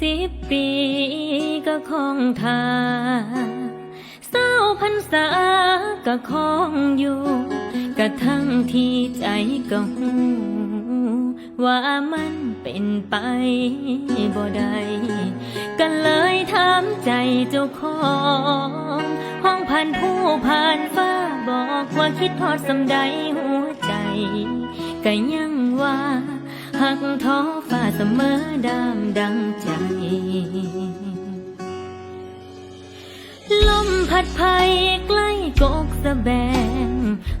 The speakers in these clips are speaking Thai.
สิบปีก็คงทาเศร้าพันษาก็คงอยู่ กระทั่งที่ใจก็หูว่ามันเป็นไปบ่ได้ก็เลยถามใจเจ้าของ ห้องผ่านผู้ผ่านฟ้าบอกว่าคิดทอดสำใดหัวใจ ก็ยังว่า กท้อฟ้าเสมอดามดังใจ ลมพัดภัยใกล้กกสะแบง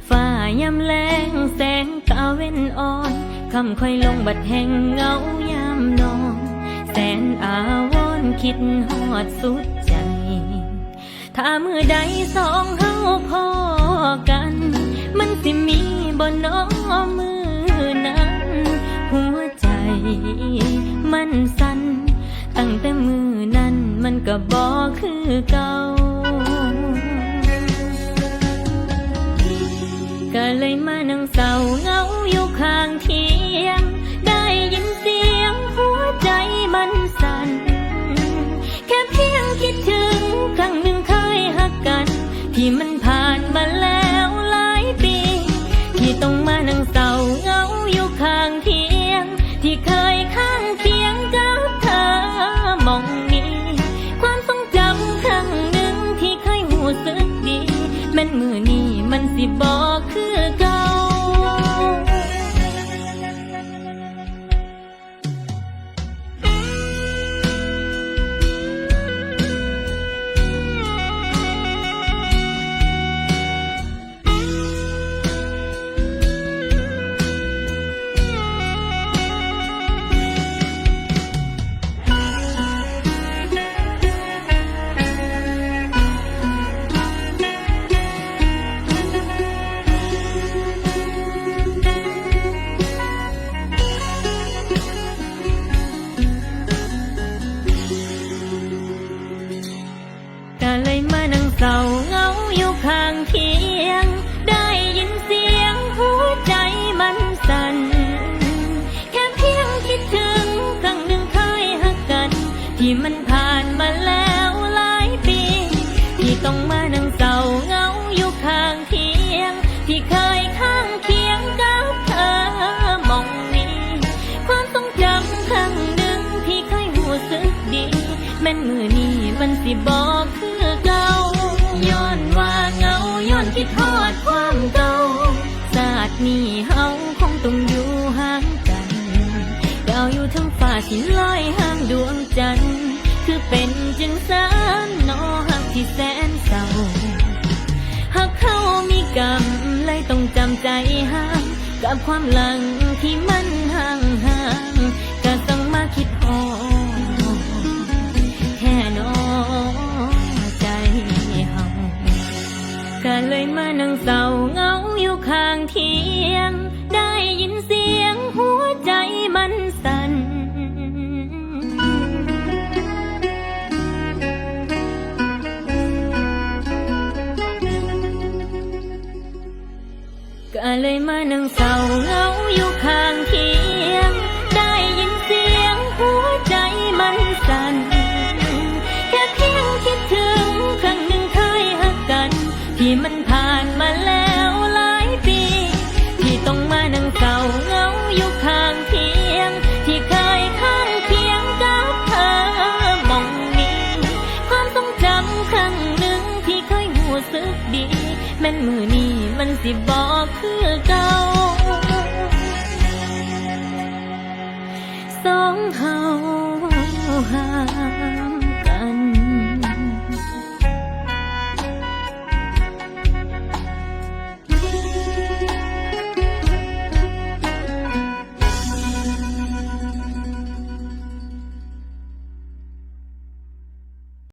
ฝ่ายำแรงแสงตาเว้นอ่อนคำค่อยลงบัดแห่งเงายามนอน แสนอาวรณ์คิดหอดสุดใจ ถ้ามือใดสองเฮาพอกัน มันสิมีบ่น้อมือ มันสั่นตั้งแต่มือนั้นมันก็บ่คือเก่าก็เลยมานั่งเศร้าเหงา มันสิบอกคือเก่าย้อนว่าเหงาย้อนคิดทอดความเก่าศาสตร์นี้เฮาคงต้องอยู่ห่างกันดาวอยู่ทั้งฟ้าสิลอยห่างดวงจันทร์คือเป็นจังสานนอหักที่แสนเศร้าหากเขามีกรรมเลยต้องจำใจห้ามกับความหลังที่มันห่างห่างก็ต้องมาคิดหอ ก็เลยมานั่งเศร้าเหงาอยู่ข้างเทียง ได้ยินเสียงหัวใจมันสั่นก็เลยมานั่งเศร้าเหงาอยู่ข้างเทียง สึกดี แม่นมือนี้มันสิบอกคือเก่าสองเฮาหา